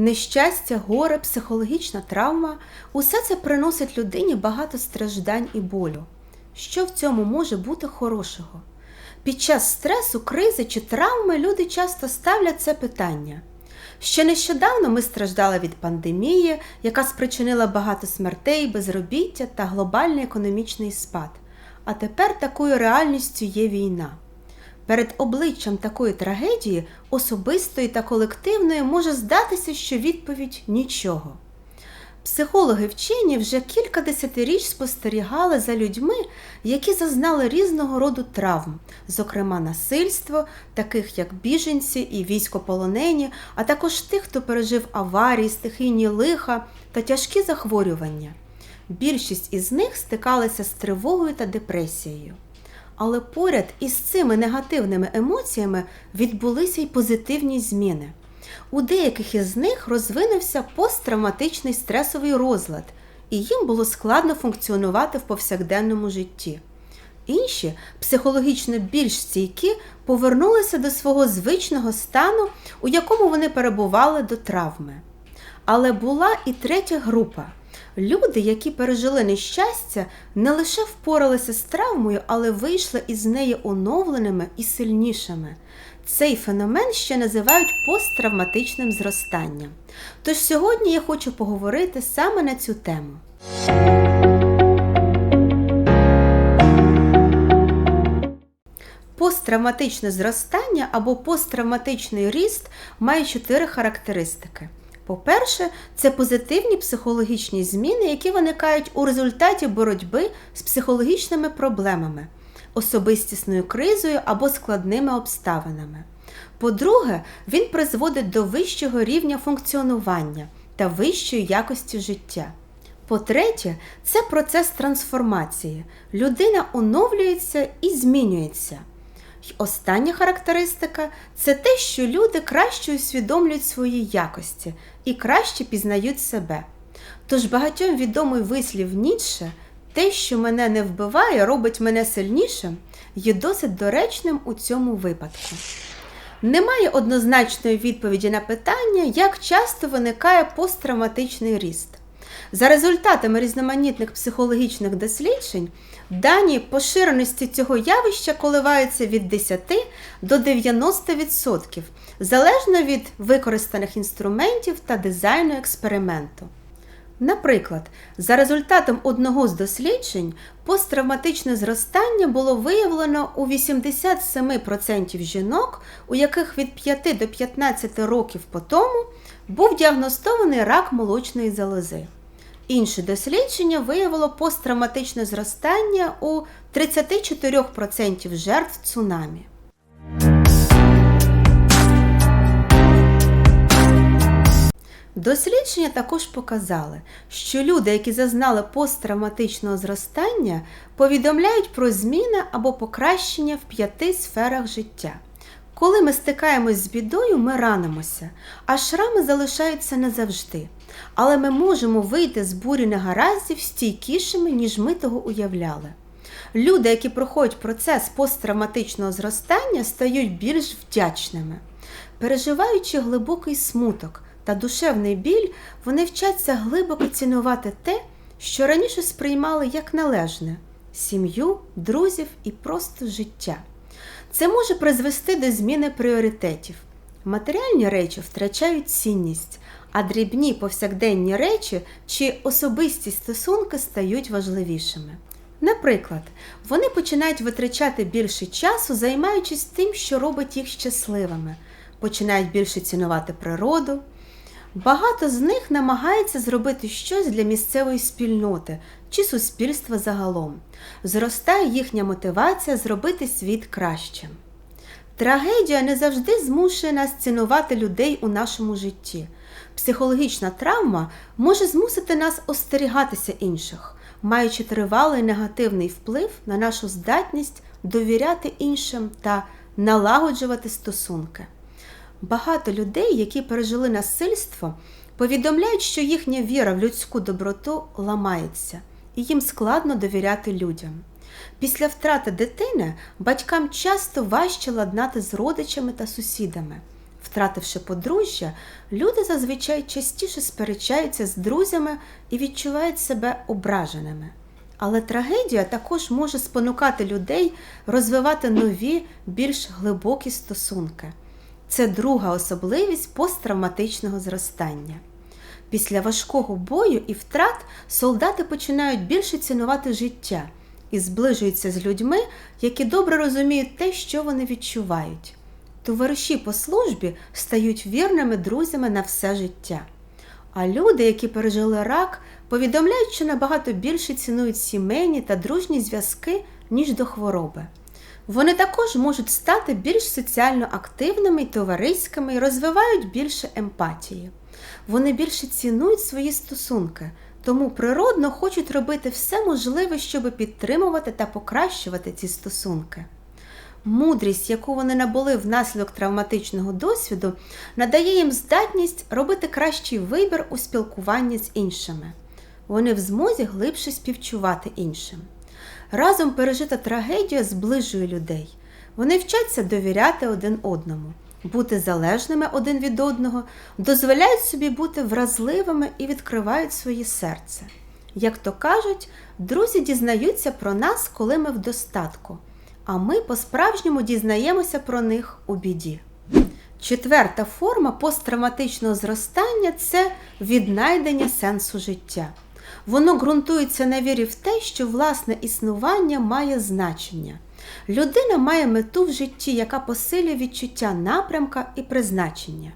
Нещастя, горе, психологічна травма усе це приносить людині багато страждань і болю. Що в цьому може бути хорошого? Під час стресу, кризи чи травми люди часто ставлять це питання. Ще нещодавно ми страждали від пандемії, яка спричинила багато смертей, безробіття та глобальний економічний спад. А тепер такою реальністю є війна. Перед обличчям такої трагедії, особистої та колективної, може здатися, що відповідь нічого. Психологи вчені вже кілька десятиріч спостерігали за людьми, які зазнали різного роду травм, зокрема насильство, таких як біженці і військополонені, а також тих, хто пережив аварії, стихійні лиха та тяжкі захворювання. Більшість із них стикалися з тривогою та депресією. Але поряд із цими негативними емоціями відбулися й позитивні зміни. У деяких із них розвинувся посттравматичний стресовий розлад, і їм було складно функціонувати в повсякденному житті. Інші, психологічно більш стійкі, повернулися до свого звичного стану, у якому вони перебували до травми. Але була і третя група. Люди, які пережили нещастя, не лише впоралися з травмою, але вийшли із неї оновленими і сильнішими. Цей феномен ще називають посттравматичним зростанням. Тож сьогодні я хочу поговорити саме на цю тему. Посттравматичне зростання або посттравматичний ріст має чотири характеристики. По-перше, це позитивні психологічні зміни, які виникають у результаті боротьби з психологічними проблемами, особистісною кризою або складними обставинами. По-друге, він призводить до вищого рівня функціонування та вищої якості життя. По-третє, це процес трансформації. Людина оновлюється і змінюється. Остання характеристика це те, що люди краще усвідомлюють свої якості і краще пізнають себе. Тож багатьом відомий вислів Ніцше те, що мене не вбиває, робить мене сильнішим, є досить доречним у цьому випадку. Немає однозначної відповіді на питання, як часто виникає посттравматичний ріст. За результатами різноманітних психологічних досліджень, дані поширеності цього явища коливаються від 10 до 90%, залежно від використаних інструментів та дизайну експерименту. Наприклад, за результатом одного з досліджень, посттравматичне зростання було виявлено у 87% жінок, у яких від 5 до 15 років по тому був діагностований рак молочної залози. Інше дослідження виявило посттравматичне зростання у 34% жертв цунамі. Дослідження також показали, що люди, які зазнали посттравматичного зростання, повідомляють про зміни або покращення в п'яти сферах життя. Коли ми стикаємось з бідою, ми ранимося, а шрами залишаються не завжди. Але ми можемо вийти з бурі негараздів стійкішими, ніж ми того уявляли. Люди, які проходять процес посттравматичного зростання, стають більш вдячними. Переживаючи глибокий смуток та душевний біль, вони вчаться глибоко цінувати те, що раніше сприймали як належне сім'ю, друзів і просто життя. Це може призвести до зміни пріоритетів. Матеріальні речі втрачають цінність, а дрібні повсякденні речі чи особисті стосунки стають важливішими. Наприклад, вони починають витрачати більше часу, займаючись тим, що робить їх щасливими, починають більше цінувати природу. Багато з них намагається зробити щось для місцевої спільноти чи суспільства загалом. Зростає їхня мотивація зробити світ кращим. Трагедія не завжди змушує нас цінувати людей у нашому житті. Психологічна травма може змусити нас остерігатися інших, маючи тривалий негативний вплив на нашу здатність довіряти іншим та налагоджувати стосунки. Багато людей, які пережили насильство, повідомляють, що їхня віра в людську доброту ламається, і їм складно довіряти людям. Після втрати дитини батькам часто важче ладнати з родичами та сусідами. Втративши подружжя, люди зазвичай частіше сперечаються з друзями і відчувають себе ображеними. Але трагедія також може спонукати людей розвивати нові, більш глибокі стосунки. Це друга особливість посттравматичного зростання. Після важкого бою і втрат солдати починають більше цінувати життя і зближуються з людьми, які добре розуміють те, що вони відчувають. Товариші по службі стають вірними друзями на все життя. А люди, які пережили рак, повідомляють, що набагато більше цінують сімейні та дружні зв'язки, ніж до хвороби. Вони також можуть стати більш соціально активними і товариськими і розвивають більше емпатії. Вони більше цінують свої стосунки, тому природно хочуть робити все можливе, щоб підтримувати та покращувати ці стосунки. Мудрість, яку вони набули внаслідок травматичного досвіду, надає їм здатність робити кращий вибір у спілкуванні з іншими. Вони в змозі глибше співчувати іншим. Разом пережита трагедія зближує людей. Вони вчаться довіряти один одному, бути залежними один від одного, дозволяють собі бути вразливими і відкривають своє серце. Як то кажуть, друзі дізнаються про нас, коли ми в достатку, а ми по-справжньому дізнаємося про них у біді. Четверта форма посттравматичного зростання це віднайдення сенсу життя. Воно ґрунтується на вірі в те, що власне існування має значення. Людина має мету в житті, яка посилює відчуття напрямка і призначення.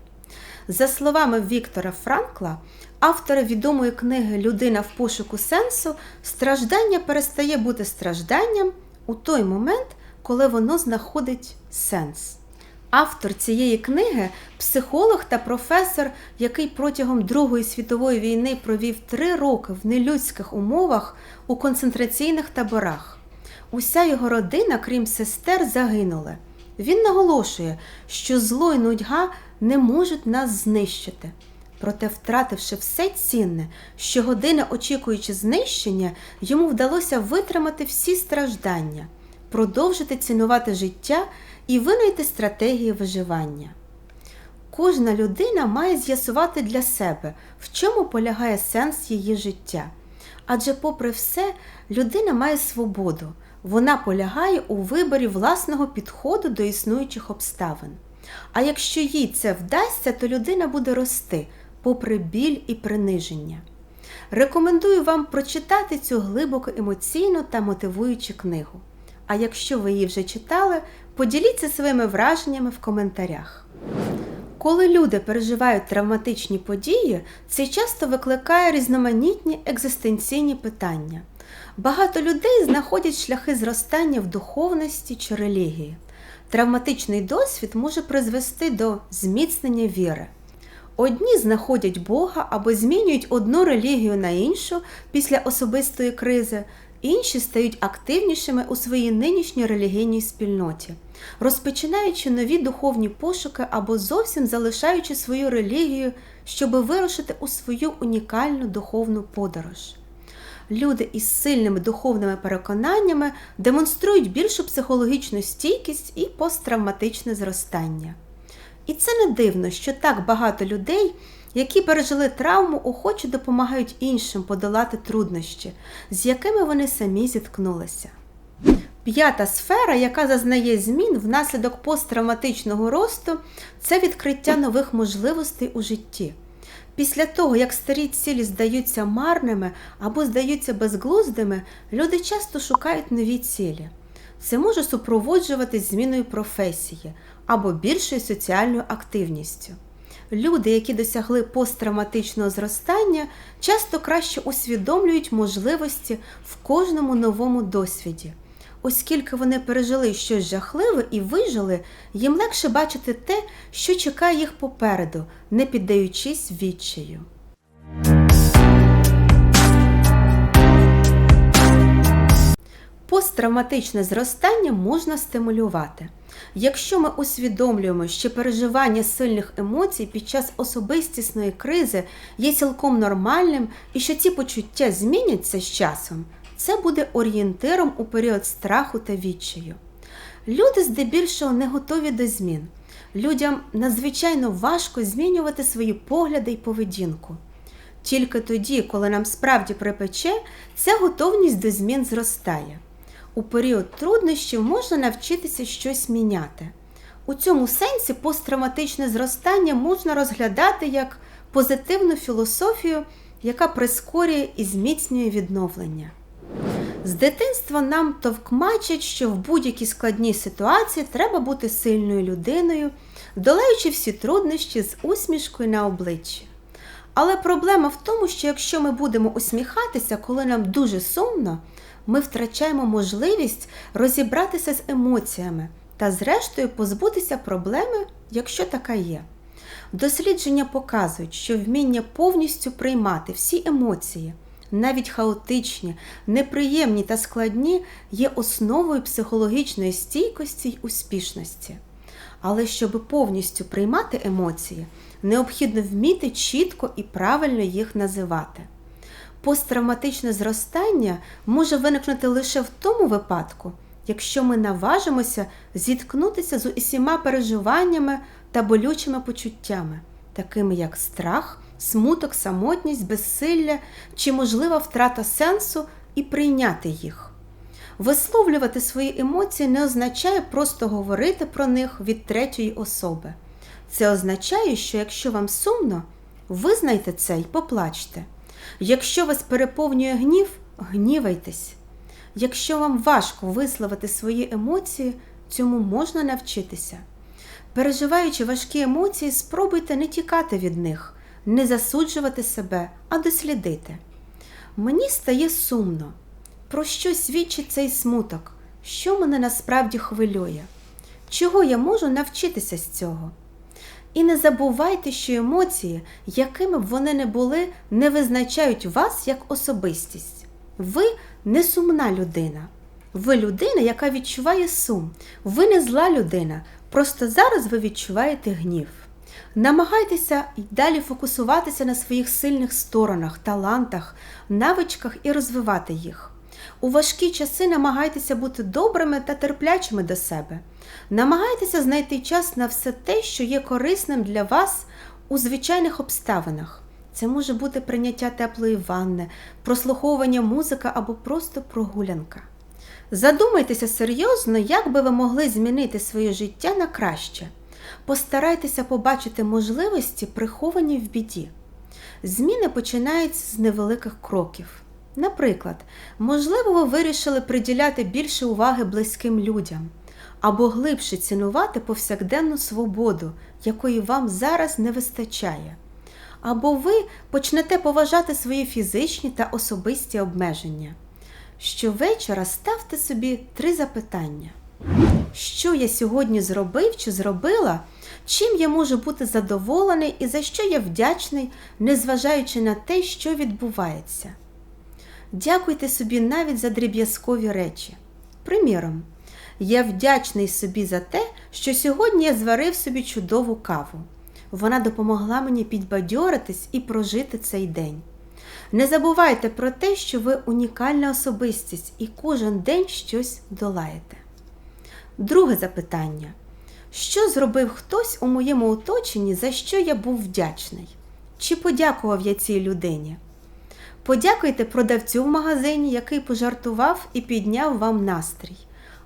За словами Віктора Франкла, автора відомої книги Людина в пошуку сенсу, страждання перестає бути стражданням у той момент, коли воно знаходить сенс. Автор цієї книги психолог та професор, який протягом Другої світової війни провів три роки в нелюдських умовах у концентраційних таборах. Уся його родина, крім сестер, загинули. Він наголошує, що зло й нудьга не можуть нас знищити. Проте, втративши все цінне, щогодини очікуючи знищення, йому вдалося витримати всі страждання, продовжити цінувати життя і винайти стратегії виживання. Кожна людина має з'ясувати для себе, в чому полягає сенс її життя. Адже, попри все, людина має свободу, вона полягає у виборі власного підходу до існуючих обставин. А якщо їй це вдасться, то людина буде рости, попри біль і приниження. Рекомендую вам прочитати цю глибоко емоційну та мотивуючу книгу. А якщо ви її вже читали, поділіться своїми враженнями в коментарях. Коли люди переживають травматичні події, це часто викликає різноманітні екзистенційні питання. Багато людей знаходять шляхи зростання в духовності чи релігії. Травматичний досвід може призвести до зміцнення віри. Одні знаходять Бога або змінюють одну релігію на іншу після особистої кризи, інші стають активнішими у своїй нинішній релігійній спільноті, розпочинаючи нові духовні пошуки або зовсім залишаючи свою релігію, щоб вирушити у свою унікальну духовну подорож. Люди із сильними духовними переконаннями демонструють більшу психологічну стійкість і посттравматичне зростання. І це не дивно, що так багато людей, які пережили травму, охоче допомагають іншим подолати труднощі, з якими вони самі зіткнулися. П'ята сфера, яка зазнає змін внаслідок посттравматичного росту, це відкриття нових можливостей у житті. Після того, як старі цілі здаються марними або здаються безглуздими, люди часто шукають нові цілі. Це може супроводжуватись зміною професії або більшою соціальною активністю. Люди, які досягли посттравматичного зростання, часто краще усвідомлюють можливості в кожному новому досвіді. Оскільки вони пережили щось жахливе і вижили, їм легше бачити те, що чекає їх попереду, не піддаючись відчаю. Посттравматичне зростання можна стимулювати. Якщо ми усвідомлюємо, що переживання сильних емоцій під час особистісної кризи є цілком нормальним і що ці почуття зміняться з часом, це буде орієнтиром у період страху та відчаю. Люди здебільшого не готові до змін. людям надзвичайно важко змінювати свої погляди і поведінку. Тільки тоді, коли нам справді припече, ця готовність до змін зростає. У період труднощів можна навчитися щось міняти. У цьому сенсі посттравматичне зростання можна розглядати як позитивну філософію, яка прискорює і зміцнює відновлення. З дитинства нам товкмачать, що в будь-якій складній ситуації треба бути сильною людиною, долаючи всі труднощі з усмішкою на обличчі. Але проблема в тому, що якщо ми будемо усміхатися, коли нам дуже сумно, ми втрачаємо можливість розібратися з емоціями та, зрештою, позбутися проблеми, якщо така є. Дослідження показують, що вміння повністю приймати всі емоції, навіть хаотичні, неприємні та складні, є основою психологічної стійкості й успішності. Але щоб повністю приймати емоції, необхідно вміти чітко і правильно їх називати. Посттравматичне зростання може виникнути лише в тому випадку, якщо ми наважимося зіткнутися з усіма переживаннями та болючими почуттями, такими як страх, смуток, самотність, безсилля чи можлива втрата сенсу і прийняти їх. Висловлювати свої емоції не означає просто говорити про них від третьої особи. Це означає, що якщо вам сумно, визнайте це і поплачте. Якщо вас переповнює гнів, гнівайтесь. Якщо вам важко висловити свої емоції, цьому можна навчитися. Переживаючи важкі емоції, спробуйте не тікати від них, не засуджувати себе, а дослідити. Мені стає сумно. Про що свідчить цей смуток? Що мене насправді хвилює? Чого я можу навчитися з цього? І не забувайте, що емоції, якими б вони не були, не визначають вас як особистість. Ви не сумна людина. Ви людина, яка відчуває сум. Ви не зла людина. Просто зараз ви відчуваєте гнів. Намагайтеся й далі фокусуватися на своїх сильних сторонах, талантах, навичках і розвивати їх. У важкі часи намагайтеся бути добрими та терплячими до себе. Намагайтеся знайти час на все те, що є корисним для вас у звичайних обставинах. Це може бути прийняття теплої ванни, прослуховування музика або просто прогулянка. Задумайтеся серйозно, як би ви могли змінити своє життя на краще. Постарайтеся побачити можливості, приховані в біді. Зміни починаються з невеликих кроків. Наприклад, можливо, ви вирішили приділяти більше уваги близьким людям або глибше цінувати повсякденну свободу, якої вам зараз не вистачає. Або ви почнете поважати свої фізичні та особисті обмеження. Щовечора ставте собі три запитання. Що я сьогодні зробив чи зробила, чим я можу бути задоволений і за що я вдячний, незважаючи на те, що відбувається. Дякуйте собі навіть за дріб'язкові речі. Приміром, я вдячний собі за те, що сьогодні я зварив собі чудову каву. Вона допомогла мені підбадьоритись і прожити цей день. Не забувайте про те, що ви унікальна особистість і кожен день щось долаєте. Друге запитання. Що зробив хтось у моєму оточенні, за що я був вдячний? Чи подякував я цій людині? Подякуйте продавцю в магазині, який пожартував і підняв вам настрій,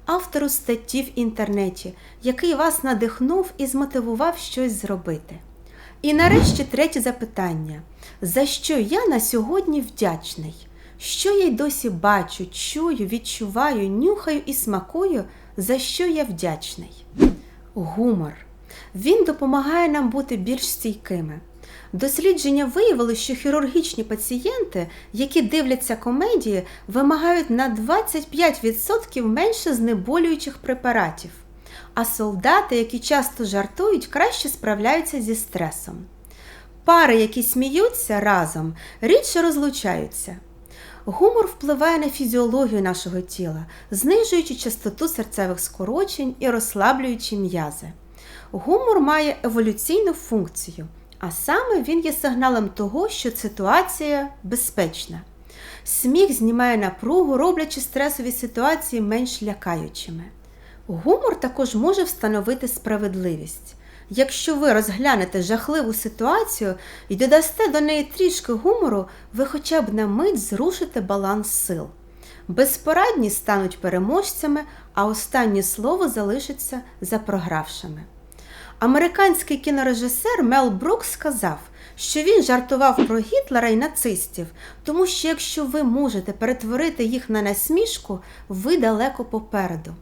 автору статті в інтернеті, який вас надихнув і змотивував щось зробити. І нарешті третє запитання: за що я на сьогодні вдячний? Що я й досі бачу, чую, відчуваю, нюхаю і смакую, за що я вдячний? Гумор. Він допомагає нам бути більш стійкими. Дослідження виявили, що хірургічні пацієнти, які дивляться комедії, вимагають на 25% менше знеболюючих препаратів, а солдати, які часто жартують, краще справляються зі стресом. Пари, які сміються разом, рідше розлучаються. Гумор впливає на фізіологію нашого тіла, знижуючи частоту серцевих скорочень і розслаблюючи м'язи. Гумор має еволюційну функцію, а саме він є сигналом того, що ситуація безпечна. Сміх знімає напругу, роблячи стресові ситуації менш лякаючими. Гумор також може встановити справедливість. Якщо ви розглянете жахливу ситуацію і додасте до неї трішки гумору, ви хоча б на мить зрушите баланс сил. Безпорадні стануть переможцями, а останнє слово залишиться за програвшими. Американський кінорежисер Мел Брукс сказав, що він жартував про Гітлера і нацистів, тому що якщо ви можете перетворити їх на насмішку, ви далеко попереду.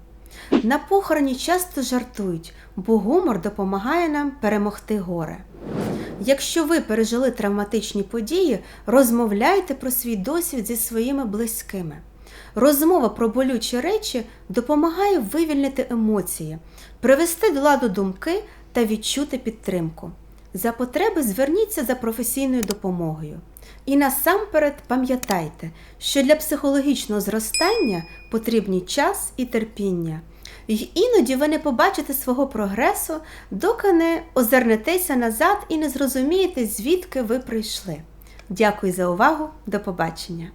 На похороні часто жартують, бо гумор допомагає нам перемогти горе. Якщо ви пережили травматичні події, розмовляйте про свій досвід зі своїми близькими. Розмова про болючі речі допомагає вивільнити емоції, привести до ладу думки та відчути підтримку. За потреби зверніться за професійною допомогою. І насамперед пам'ятайте, що для психологічного зростання потрібні час і терпіння. І іноді ви не побачите свого прогресу, доки не озирнетеся назад і не зрозумієте, звідки ви прийшли. Дякую за увагу, до побачення!